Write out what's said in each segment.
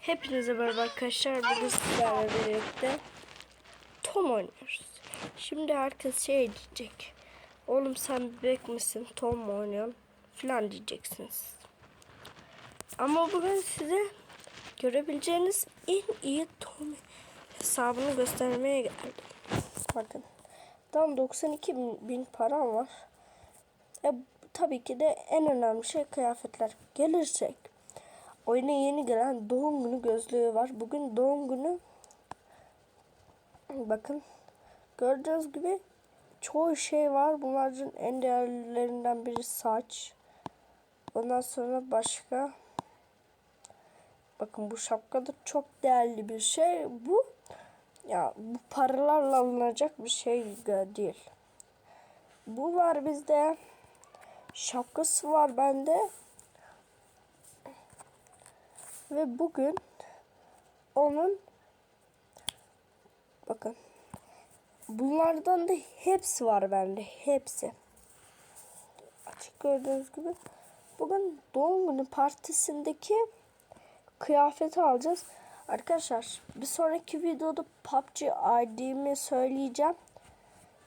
Hepinize merhaba arkadaşlar. Bugün sizlerle birlikte Tom oynuyoruz. Şimdi herkes şey diyecek. Oğlum sen bebek misin? Tom mu oynuyorsun? Falan diyeceksiniz. Ama bugün size görebileceğiniz en iyi Tom hesabını göstermeye geldim. Bakın. Tam 92 bin, bin param var. E, tabii ki de en önemli şey kıyafetler. Gelirsek Oyuna yeni gelen doğum günü gözlüğü var. Bugün doğum günü bakın gördüğünüz gibi çoğu şey var. Bunların en değerlilerinden biri saç. Ondan sonra başka bakın bu şapka da çok değerli bir şey. Bu ya bu paralarla alınacak bir şey değil. Bu var bizde. Şapkası var bende. Ve bugün onun bakın bunlardan da hepsi var bende. Hepsi. Açık gördüğünüz gibi. Bugün doğum günü partisindeki kıyafeti alacağız. Arkadaşlar bir sonraki videoda PUBG ID'mi söyleyeceğim.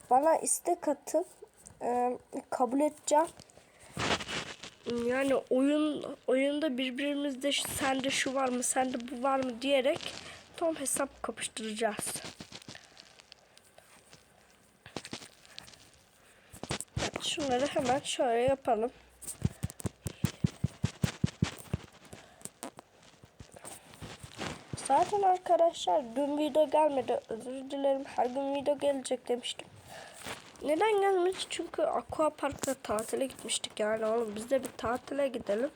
Bana istek atın. Ee, kabul edeceğim. Yani oyun oyunda birbirimizde sende şu var mı sende bu var mı diyerek tam hesap kapıştıracağız. Şunları hemen şöyle yapalım. Zaten arkadaşlar dün video gelmedi. Özür dilerim. Her gün video gelecek demiştim. Neden gelmedi? Çünkü Aqua Park'ta tatile gitmiştik yani oğlum biz de bir tatile gidelim.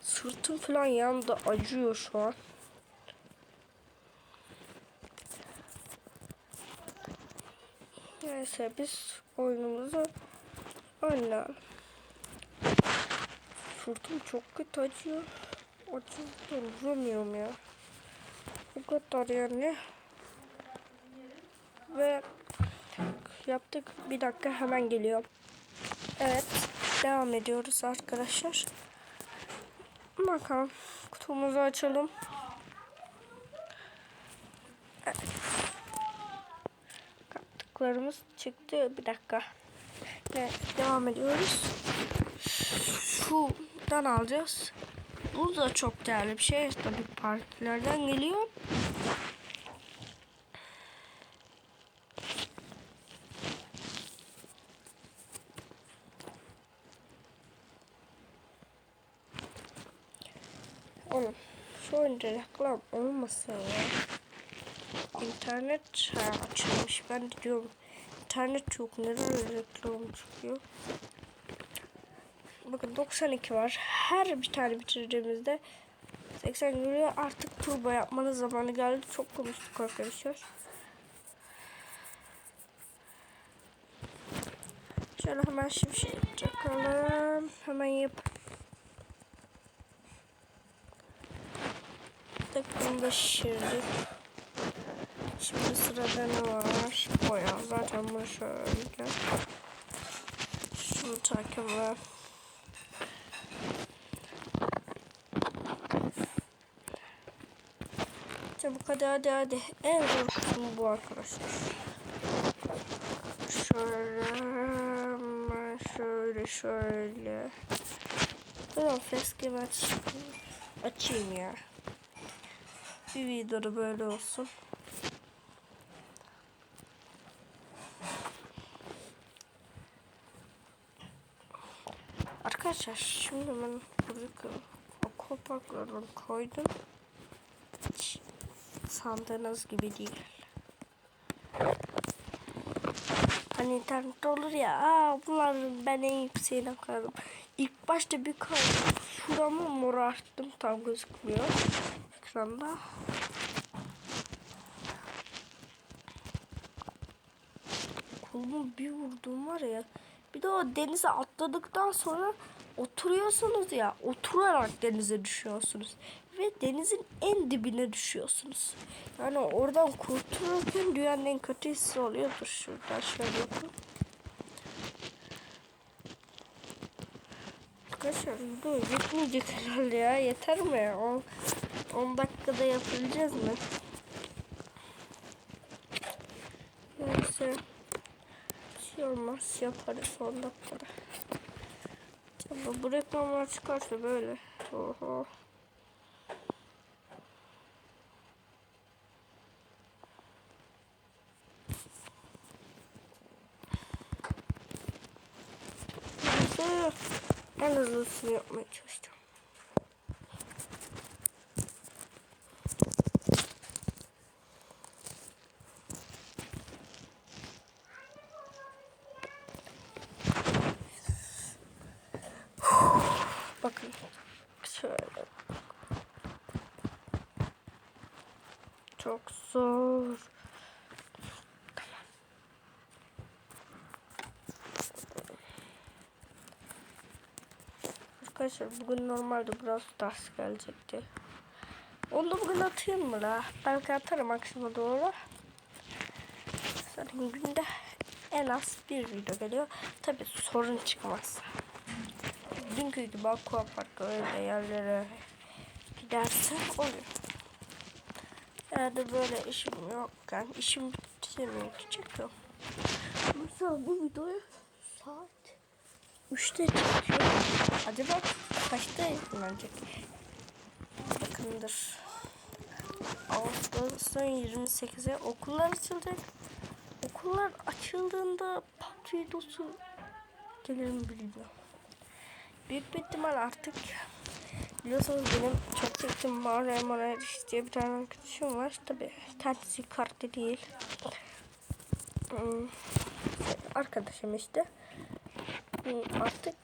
Sırtım falan yandı acıyor şu an. Neyse biz oyunumuzu oynayalım. Sırtım çok kötü acıyor. Acıyor duramıyorum ya. Bu kadar yani. Ve yaptık. Bir dakika hemen geliyor. Evet. Devam ediyoruz arkadaşlar. Bakalım. Kutumuzu açalım. Evet. Çıktı. Bir dakika. Evet, devam ediyoruz. Şuradan alacağız. Bu da çok değerli bir şey. Tabii partilerden geliyor. Oğlum şu oyunda reklam olmasın ya. İnternet ha, açılmış. Ben de diyorum internet yok. Neden reklam çıkıyor? Bakın 92 var. Her bir tane bitirdiğimizde 80 geliyor. Artık turbo yapmanın zamanı geldi. Çok konuştuk arkadaşlar. Şöyle hemen şimşek çakalım. Hemen yap. Bunu da. Şimdi sırada ne var? Boya. Zaten bunu şöyle. Şunu takımla. Çabuk hadi hadi hadi. En zor kısmı bu arkadaşlar. Şöyle. Şöyle şöyle. Tamam facecam aç. Açayım ya. Bir videoda böyle olsun. Arkadaşlar şimdi ben buradaki akvaparklarını koydum. Hiç sandığınız gibi değil. Hani internette olur ya, aa bunlar ben en yükseğine koydum. İlk başta bir. Şuramı morarttım tam gözükmüyor ekranda. Kolumu bir vurdum var ya. Bir de o denize atladıktan sonra oturuyorsunuz ya. Oturarak denize düşüyorsunuz. Ve denizin en dibine düşüyorsunuz. Yani oradan kurtulurken dünyanın en kötü hissi oluyordur. Şuradan şöyle yapın. Arkadaşlar video yetmeyecek herhalde ya. Yeter mi? 10 10 dakikada yapabileceğiz mi? Neyse. Bir şey olmaz. Yaparız 10 dakikada. Tabii bu reklamlar çıkarsa böyle. Oho. Neyse. En hızlısını yapmaya çalışacağım. Şöyle. Çok zor. Arkadaşlar bugün normalde biraz ders gelecekti. Onu da bugün atayım mı la? Belki atarım akşama doğru. Zaten günde en az bir video geliyor. Tabi sorun çıkmaz. Dünkü gibi aqua park öyle yerlere giderse oluyor. Eğer böyle işim yokken işim bitmiyor çekiyorum. Mesela bu videoyu saat 3'te çekiyor. Acaba kaçta yayınlanacak? Bakındır. Ağustos'un 28'e okullar açılacak. Okullar açıldığında PUBG videosu gelir mi bilmiyorum. Büyük bir ihtimal artık biliyorsunuz benim çok çektiğim Mario Mario diye bir tane arkadaşım var. Tabi kendisi kartı değil. Hmm, Arkadaşım işte. Hmm, Artık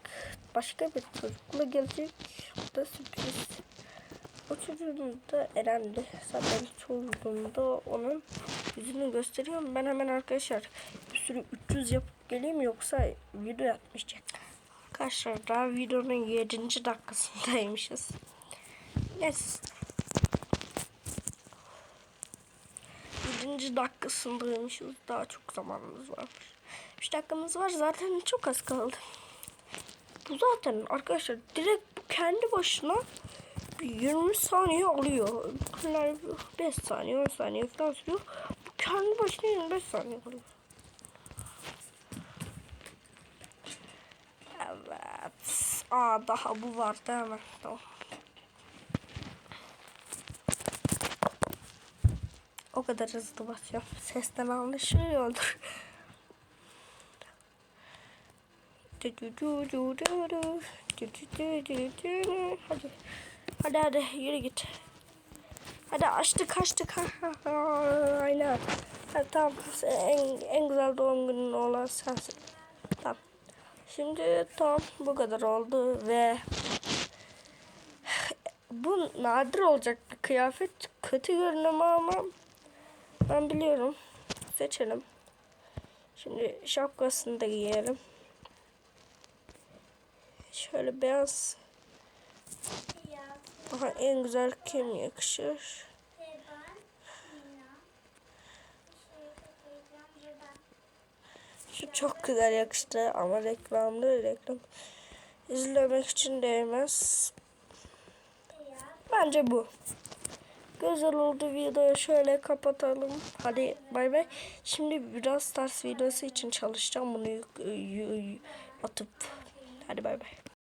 başka bir çocukla gelecek. Bu da sürpriz. O çocuğun da Eren'di. Zaten çocuğunda onun yüzünü gösteriyorum. Ben hemen arkadaşlar bir sürü 300 yapıp geleyim yoksa video atmayacak. Arkadaşlar daha videonun 7. dakikasındaymışız. Neyse. 7. dakikasındaymışız. Daha çok zamanımız varmış. 3 dakikamız var. Zaten çok az kaldı. Bu zaten arkadaşlar direkt bu kendi başına bir 20 saniye alıyor. Bunlar 5 saniye 10 saniye falan sürüyor. Bu kendi başına 25 saniye alıyor. Evet. Aa daha bu vardı hemen. Tamam. O kadar hızlı basıyorum. Sesten anlaşılıyordur. Hadi. Hadi hadi yürü git. Hadi açtık açtık. Aynen. Hadi tamam. En, en güzel doğum günün olan sensin. Tamam. Şimdi tam bu kadar oldu ve bu nadir olacak bir kıyafet. Kötü görünüyor ama ben biliyorum. Seçelim. Şimdi şapkasını da giyelim. Şöyle beyaz. Aha, en güzel kim yakışır? Şu çok güzel yakıştı ama reklamlı reklam. İzlemek için değmez. Bence bu. Güzel oldu videoyu şöyle kapatalım. Hadi bay bay. Şimdi biraz ters videosu için çalışacağım bunu atıp. Hadi bay bay.